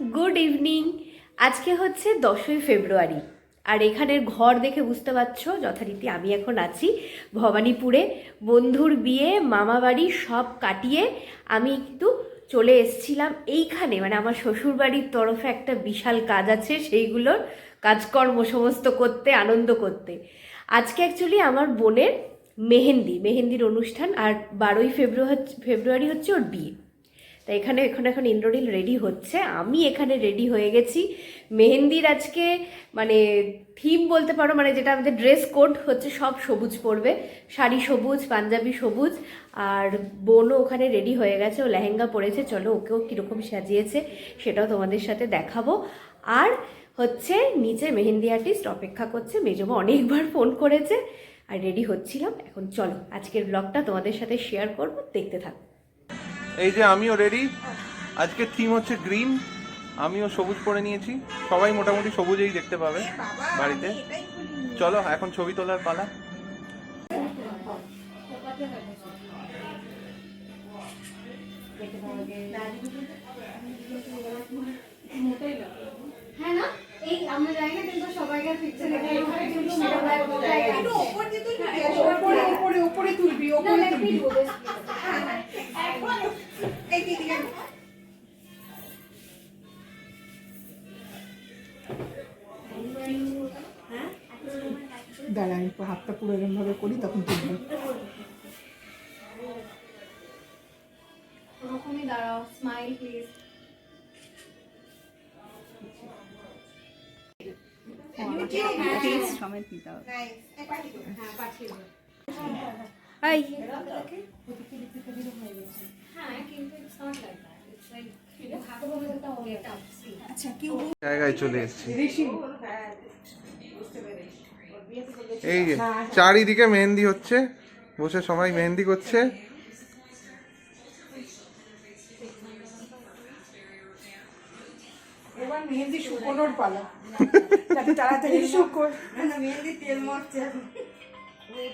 Good evening. আজকে হচ্ছে দশই ফেব্রুয়ারি। আর এখানের ঘর দেখে বুঝতে পারছ, যথারীতি আমি এখন আছি ভবানীপুরে। বন্ধুর বিয়ে, মামা বাড়ি সব কাটিয়ে আমি কিন্তু চলে এসেছিলাম এইখানে। মানে আমার শ্বশুর বাড়ির তরফে একটা বিশাল কাজ আছে, সেইগুলোর কাজকর্ম সমস্ত করতে, আনন্দ করতে। আজকে অ্যাকচুয়ালি আমার বোনের মেহেন্দি, মেহেন্দির অনুষ্ঠান। আর বারোই ফেব্রুয়ারি ফেব্রুয়ারি হচ্ছে ওর বিয়ে। তা এখানে এখন এখন ইন্দ্রনীল রেডি হচ্ছে। আমি এখানে রেডি হয়ে গেছি। মেহেন্দির আজকে মানে থিম বলতে পারো মানে যেটা আমাদের ড্রেস কোড হচ্ছে সব সবুজ পরবে শাড়ি সবুজ, পাঞ্জাবি সবুজ, আর বোনও ওখানে রেডি হয়ে গেছে। ও লেহেঙ্গা পরেছে। চলো ওকেও কীরকম সাজিয়েছে সেটাও তোমাদের সাথে দেখাবো। আর হচ্ছে নিচে মেহেন্দি আর্টিস্ট অপেক্ষা করছে। মেজমা অনেকবার ফোন করেছে। আর রেডি হচ্ছিলাম। এখন চলো আজকের ব্লগটা তোমাদের সাথে শেয়ার করব। দেখতে থাকো। এই যে আমিও রেডি আজকে থিম হচ্ছে গ্রিন আমিও সবুজ পরে নিয়েছি। সবাই মোটামুটি সবুজেই দেখতে পাবে বাড়িতে। চলো, এখন ছবি তোলার পালা। হ্যাঁ না, এই আমরা না কিন্তু সবাইকার পুরো এরকম ভাবে করি তখন তুলবি ওরকমই দাঁড়াও স্মাইল প্লিজ দেবো হাই হ্যাঁ কিন্তু ইটস এই যে চারিদিকে মেহেন্দি হচ্ছে বসে সবাই মেহেন্দি করছে। মেহেন্দি শুকোনোর পালা। যাতে তাড়াতাড়ি শুকোয়। উইল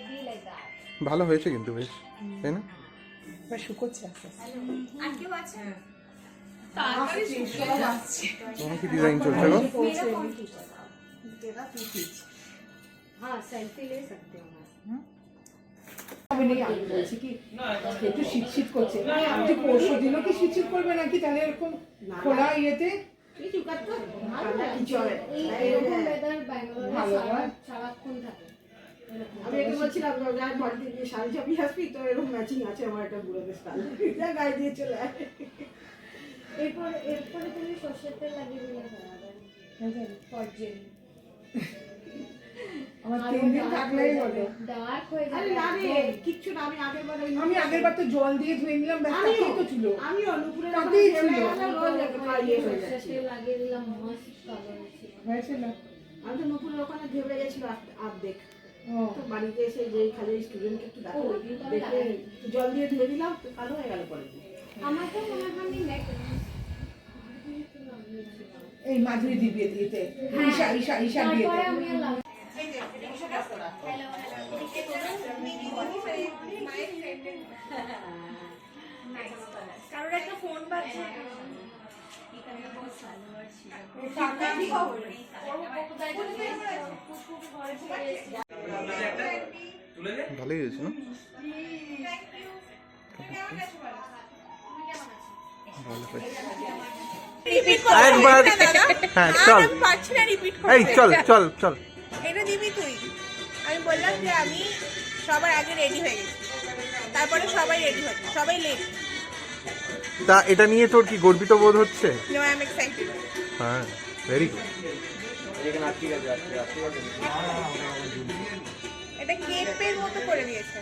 বি লাইক দ্যাট ভালো হয়েছে কিন্তু বেশ তাই না? শুকোচ্ছে আস্তে আস্তে। তোমার কি ডিজাইন চলছে গো? हाँ सेल्फी ले सकते हो मैम আমি নেই আমি বলছি কি একটু শীত শীত করছে আমি যে পরশু দিনও কি শীত শীত করবে নাকি তাহলে এরকম খোলা ইয়েতে এই এরকম ওয়েদার ব্যাঙ্গালোরে ভালো সারা হয়। সারাক্ষণ থাকে আমি এটা বলছিলাম যার বাড়িতে গিয়ে শাড়ি চাপি আসবি তো এরকম ম্যাচিং আছে আমার একটা বুড়োদের স্টাইল যা গায়ে দিয়ে চলে আয় এরপর এরপরে তুমি সর্ষের তেল লাগিয়ে দিলে হয়ে যাবে ফরজেন আমার তিন দিন থাকলেই হলো আরে না রে কিচ্ছু না আমি আগের বার আমি আগের বার তো জল দিয়ে ধুয়ে নিলাম ব্যাস তাতেই তো ছিল। আমিও নুপুরের তাতেই ছিল। ঢেলে গেলাম, রোজ একটা প্রায় হয়ে সর্ষের যাচ্ছে। তেল লাগিয়ে দিলাম মস্ত কালার হয়েছিল। আমি তো নুপুরের ওখানে ধেবে গেছিল অর্ধেক তো বাড়িতে এসে যে খালি স্টুডেন্টকে একটু দেখো জল দিয়ে ধুয়ে দিলাম তো কালো হয়ে গেল পরে আমার তো মনে হয় আমি এই মাধুরী দি বিয়ে দিতে ঈশা ঈশা ঈশা বিয়েতে আমি আর লাগাই ভালোই হয়েছে না। একবার হ্যাঁ চল। এই চল চল চল। এটা দিবি তুই। আমি বললাম যে আমি সবার আগে রেডি হয়ে গেছি। তারপরে সবাই রেডি হচ্ছে সবাই লেট তা এটা নিয়ে তোর কি গর্বিত বোধ হচ্ছে? নো আই এম এক্সাইটেড হ্যাঁ ভেরি গুড এটা কেপের মতো করে দিয়েছে।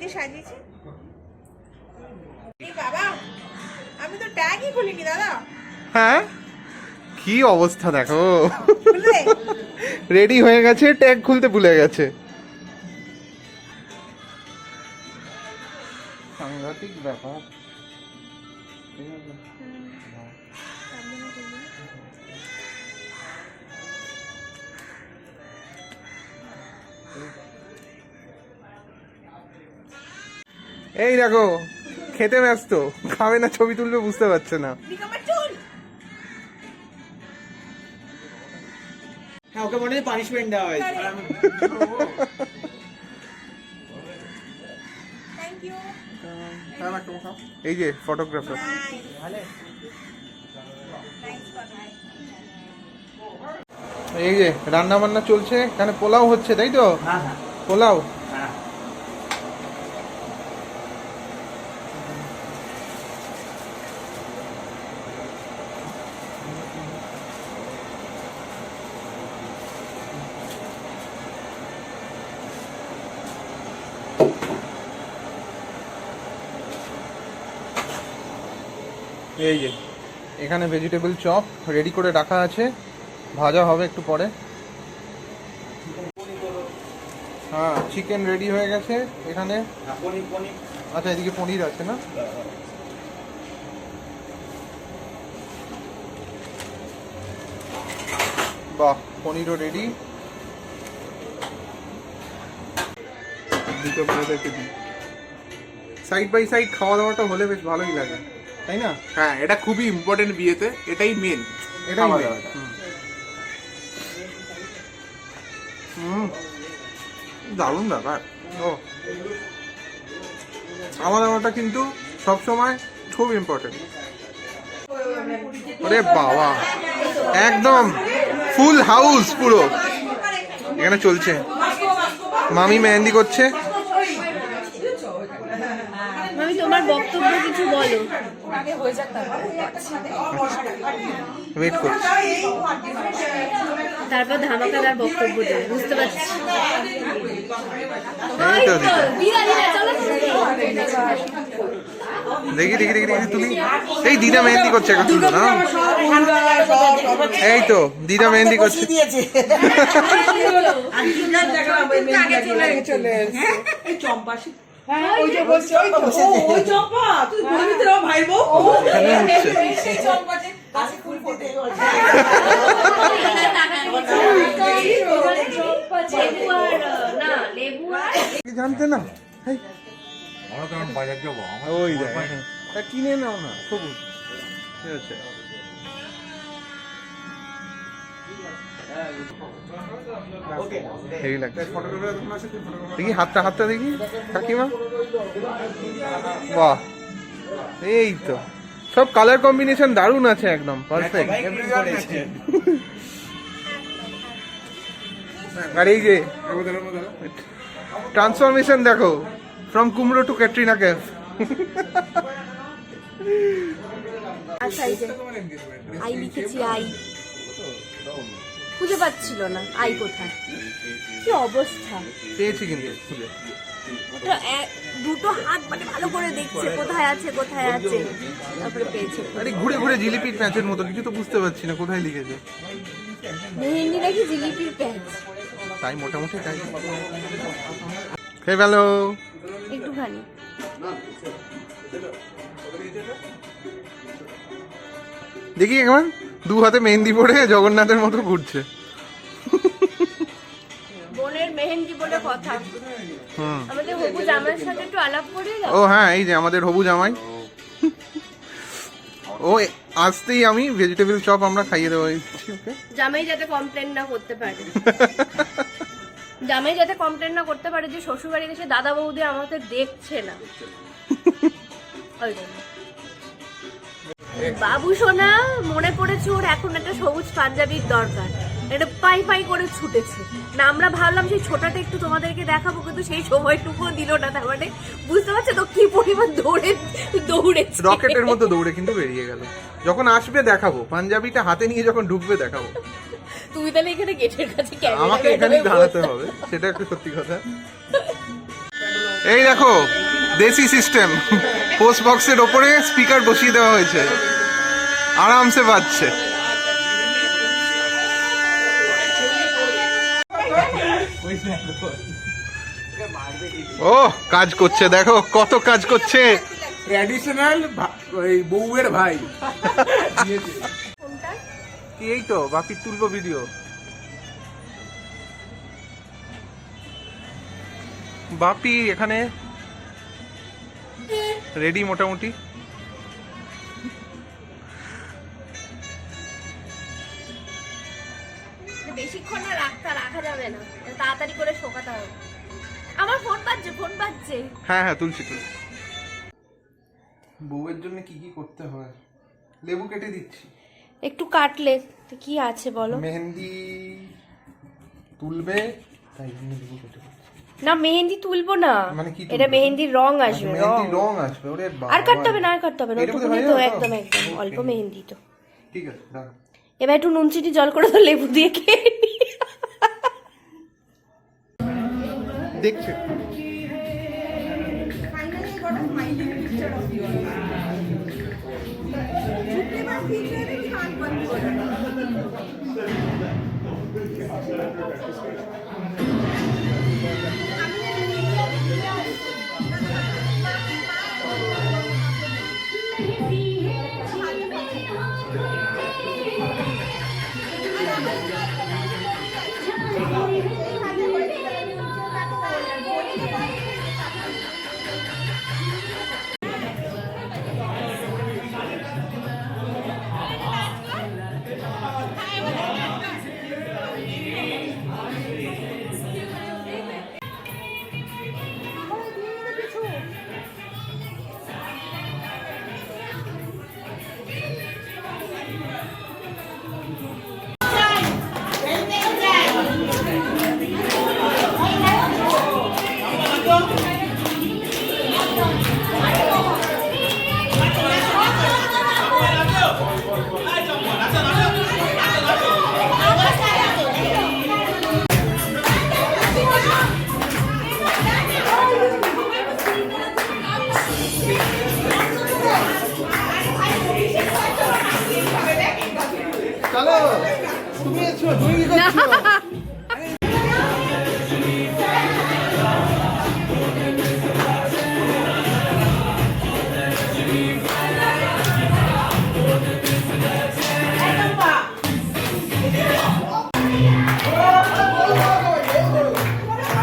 যে সাজিয়েছে। এই বাবা আমি তো ট্যাগই খুলিনি দাদা। হ্যাঁ? কি অবস্থা দেখো। রেডি হয়ে গেছে ট্যাগ খুলতে ভুলে গেছে। সাংঘাতিক ব্যাপার। এই দেখো খেতে ব্যস্ত। খাবে না ছবি তুলবে বুঝতে পারছে না। ওকে মনে হয় পানিশমেন্ট দেওয়া হয়েছে। এই যে ফটোগ্রাফার এই যে রান্না বান্না চলছে। এখানে পোলাও হচ্ছে তাই তো? হ্যাঁ হ্যাঁ। পোলাও? এই যে, এখানে ভেজিটেবল চপ রেডি করে রাখা আছে। ভাজা হবে একটু পরে। হ্যাঁ চিকেন রেডি হয়ে গেছে এখানে। আচ্ছা এদিকে পনির আছে না? বাহ, পনিরও রেডি দুটো সাইড বাই সাইড খাওয়া দাওয়াটা হলে বেশ ভালোই লাগে। তাই না? হ্যাঁ এটা খুবই ইম্পর্টেন্ট বিয়েতে এটাই মেন এটাই। দাওয়াটা। হুম। হুম। দারুণ ব্যাপার। ও। খাওয়া দাওয়াটা কিন্তু সবসময় খুব ইম্পর্টেন্ট ওরে বাবা। একদম ফুল হাউস পুরো। এখানে চলছে। মামি মেহেন্দি করছে। তোমার বক্তব্য কিছু বলো। ওয়েট করছি তারপর। ধামাকাদার বক্তব্য দেবে বুঝতে পারছি। দেখি দেখি দেখি দেখি তুলি এই দিদা মেহেন্দি করছে এখন। না এই তো দিদা মেহেন্দি করছে। দিয়েছে। হ্যাঁ তো জানতে না ওই কিনে নাও না সবুজ ঠিক আছে হেভি লাগছে দেখি হাতটা হাতটা দেখি। কাকিমা? বাহ। এই তো। সব কালার কম্বিনেশন দারুণ আছে একদম। পারফেক্ট আর এই যে ট্রান্সফরমেশন দেখো। ফ্রম কুমড়ো টু ক্যাটরিনা ক্যাফ আচ্ছা আই লিখেছি আই। খুঁজে পাচ্ছিল না আই কোথায়? কি অবস্থা? পেয়েছি কিন্তু খুঁজে। ওটা দুটো হাত মানে ভালো করে দেখছে কোথায় আছে কোথায় আছে। তারপরে পেয়েছে আরে ঘুরে ঘুরে জিলিপির প্যাঁচের মতো কিছু তো বুঝতে পারছি না কোথায় লিখেছে? মেহেন্দি নাকি জিলিপির প্যাচ? তাই মোটামুটি তাই। খেয়ে একটুখানি। দেখি একবার। দু হাতে মেহেন্দি পরে জগন্নাথের মতো ঘুরছে। বোনের মেহেন্দি বলে কথা। আমাদের হবু জামাইয়ের সাথে একটু আলাপ করে ও হ্যাঁ এই যে আমাদের হবু জামাই। ও আসতেই আমি ভেজিটেবল চপ আমরা খাইয়ে দেবো। জামাই যাতে কমপ্লেন না করতে পারে। জামাই যাতে কমপ্লেন না করতে পারে যে শ্বশুর বাড়ি এসে দাদা বৌদি আমাকে দেখছে না। ওই জন্য। বাবু সোনা মনে পড়েছে ওর এখন একটা সবুজ পাঞ্জাবির দরকার। এটা পাই পাই করে ছুটেছে। না আমরা ভাবলাম সেই ছোটাটা একটু তোমাদেরকে দেখাবো কিন্তু সেই সময়টুকুও দিল না তার মানে বুঝতে পারছ তো কি পরিমাণ দৌড়ে দৌড়েছে। রকেটের মতো দৌড়ে কিন্তু বেরিয়ে গেল। যখন আসবে দেখাবো। পাঞ্জাবিটা হাতে নিয়ে যখন ঢুকবে দেখাবো। তুমি তাহলে এখানে গেটের কাছে আমাকে এখানেই দাঁড়াতে হবে সেটা একটু সত্যি কথা। এই দেখো দেশি সিস্টেম পোস্ট বক্সের ওপরে স্পিকার বসিয়ে দেওয়া হয়েছে। আরামসে বাজছে। ও কাজ করছে। দেখো কত কাজ করছে। ট্র্যাডিশনাল ওই বউয়ের ভাই। কি এই তো? বাপির তুলবো ভিডিও বাপি এখানে রেডি মোটামুটি? বেশিক্ষণ না রাখতে রাখা যাবে না। তাড়াতাড়ি করে শোকাতে হবে। আমার ফোন বাজছে ফোন বাজছে। হ্যাঁ হ্যাঁ তুলছি তুলছি। বউয়ের জন্য কি কি করতে হয়? লেবু কেটে দিচ্ছি। একটু কাটলে তো কি আছে বলো? মেহেন্দি তুলবে তাই জন্য লেবু কেটে দিচ্ছি। না মেহেন্দি তুলবো না। মানে কি এটা মেহেন্দির রং আসবে রং। মেহেন্দি রং আসবে ওরে বাবা। আর কাটতে হবে না আর কাটতে হবে না তো একদম একদম অল্প মেহেন্দি তো। ঠিক আছে দাঁড়া এবার একটু নুন চিনি জল করে তো লেবু দিয়ে খেয়ে দেখছে। of you. আমি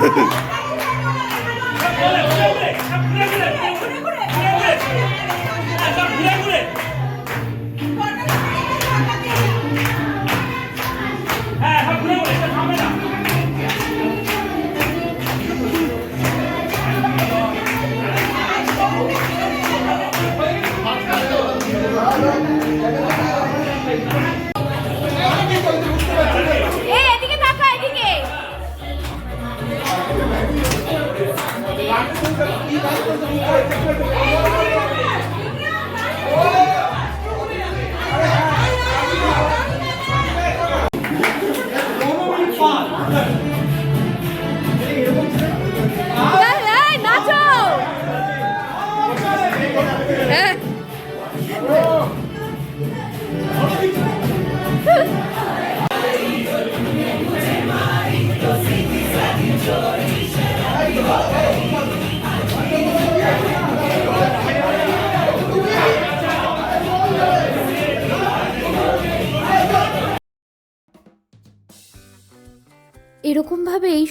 Yeah.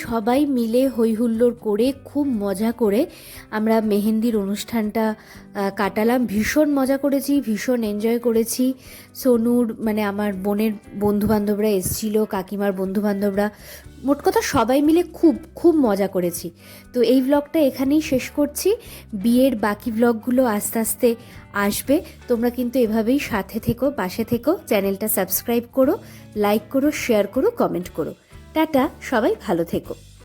সবাই মিলে হইহুল্লোড় করে খুব মজা করে আমরা মেহেন্দির অনুষ্ঠানটা কাটালাম। ভীষণ মজা করেছি, ভীষণ এনজয় করেছি। সোনুর মানে আমার বোনের বন্ধুবান্ধবরা এসছিল, কাকিমার বন্ধুবান্ধবরা। মোট কথা সবাই মিলে খুব খুব মজা করেছি। তো এই ব্লগটা এখানেই শেষ করছি। বিয়ের বাকি ব্লগগুলো আস্তে আস্তে আসবে। তোমরা কিন্তু এভাবেই সাথে থেকো, পাশে থেকো। চ্যানেলটা সাবস্ক্রাইব করো লাইক করো শেয়ার করো কমেন্ট করো। টাটা সবাই ভালো থেকো।